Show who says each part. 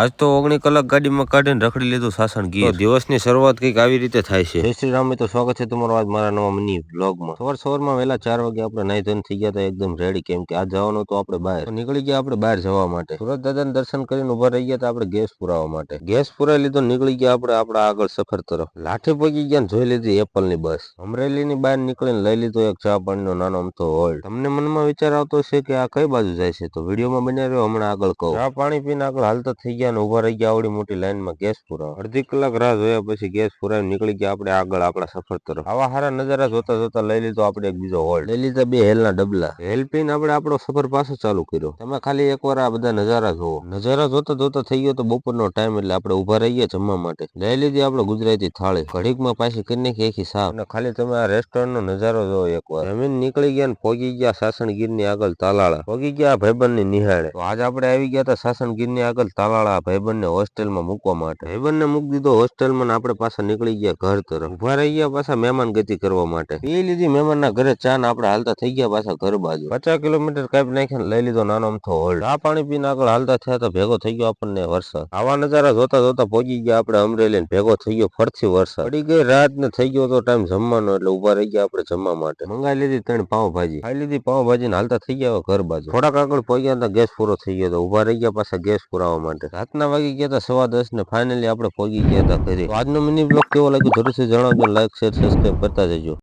Speaker 1: આજ તો ઓગણી કલાક ગાડીમાં કાઢીને રખડી લીધું સાસણ ગીર. દિવસની શરૂઆત કંઈક આવી રીતે થાય છે. જય શ્રી રામ તો સ્વાગત છે તમારો આજ મારા નવા મની બ્લોગમાં સવાર સવારમાં વહેલા ચાર વાગે આપણે નાઈ ધોઈને થઈ ગયા હતા એકદમ રેડી કેમ કે આજ જવાનું તો આપણે બહાર. નીકળી ગયા આપણે બહાર જવા માટે. સુરત દાદાને દર્શન કરીને ઊભા રહી ગયા હતા આપણે ગેસ પુરાવા માટે. ગેસ પુરાવી લીધો નીકળી ગયા આપણે આપણા આગળ સફર તરફ. લાઠી પગી ગયા જોઈ લીધી એપલની બસ. અમરેલીની બહાર નીકળીને લઈ લીધો એક ચા પાણીનો નાનો અમથો હોલ્ડ તમને મનમાં વિચાર આવતો છે કે આ કઈ બાજુ જાય છે? તો વિડીયોમાં બન્યા રહ્યો હમણાં આગળ કહું. ચા પાણી પીને આગળ હાલતા થઈ ગયા ને ઊભા રહી ગયા, આવડી મોટી લાઈનમાં ગેસ પુરાવા. અડધી કલાક રાહ જોયા પછી ગેસ પુરાવી નીકળી ગયા આપણે આગળ, આપણા સફર તરફ. આવા સારા નજારા જોતા જોતા લઈ લીધો આપણે એક બીજો હોલ્ડ લઈ લીધા બે હેલના ડબલા. હેલ આપણે આપણો સફર પાછો ચાલુ કર્યો. તમે ખાલી એકવાર આ બધા નજારા જોવો નજારા જોતા જોતા થઈ ગયો તો બપોરનો ટાઈમ એટલે આપણે ઊભા રહીએ જમવા માટે. લઈ લીધી આપણે ગુજરાતી થાળી. ઘડીકમાં પાછી કરી નાખી આખી સાફ. અને ખાલી તમે આ રેસ્ટોરન્ટનો નજારો જોવો એકવાર જમીન નીકળી ગયા ને પોગી ગયા સાસણગીરની આગળ તાલાળા. પોગી ગયા ભાઈબંધની નિહાળે. તો આજ આપણે આવી ગયા હતા સાસણગીરની આગળ તાલાળા ભાઈબંધ ને હોસ્ટેલમાં મૂકવા માટે. ભાઈબંધને મૂકી દીધો, હોસ્ટેલમાં ને આપણે પાછા નીકળી ગયા ઘર તરફ. ઊભા રહી ગયા પાછા મહેમાન ગતિ કરવા માટે. એ લીધી મહેમાનના ઘરે ચા ને આપણે હાલતા થઈ ગયા પાછા ઘર બાજુ. પચાસ કિલોમીટર કાપ નાખીને લઈ લીધો નાનો અમથો હોલ્ડ આ પાણી પીને આગળ હાલતા થયા તો ભેગો થઈ ગયો આપણને વરસાદ. આવા નજારા જોતા જોતા પહોંચી ગયા આપણે અમરેલી ભેગો થઈ ગયો ફરથી વરસાદ. પડી ગઈ રાત ને થઈ ગયો તો ટાઈમ જમવાનો એટલે ઊભા રહી ગયા આપણે જમવા માટે. મંગાવી લીધી ત્રણ પાવભાજી ખાઈ લીધી પાવભાજી ને હાલતા થઈ ગયા ઘર બાજુ. થોડાક આગળ પહોંચ્યા ગેસ પૂરો થઈ ગયો તો ઊભા રહી ગયા પાછા ગેસ પુરાવા માટે. રાતના વાગી ગયા હતા સવા દસ ને ફાઇનલી આપણે પહોંચી ગયા હતા ઘરે. આજનો મિની બ્લોગ કેવો લાગ્યો જરૂરથી જણાવજો લાઈક શેર સબસ્ક્રાઈબ કરતા જજો.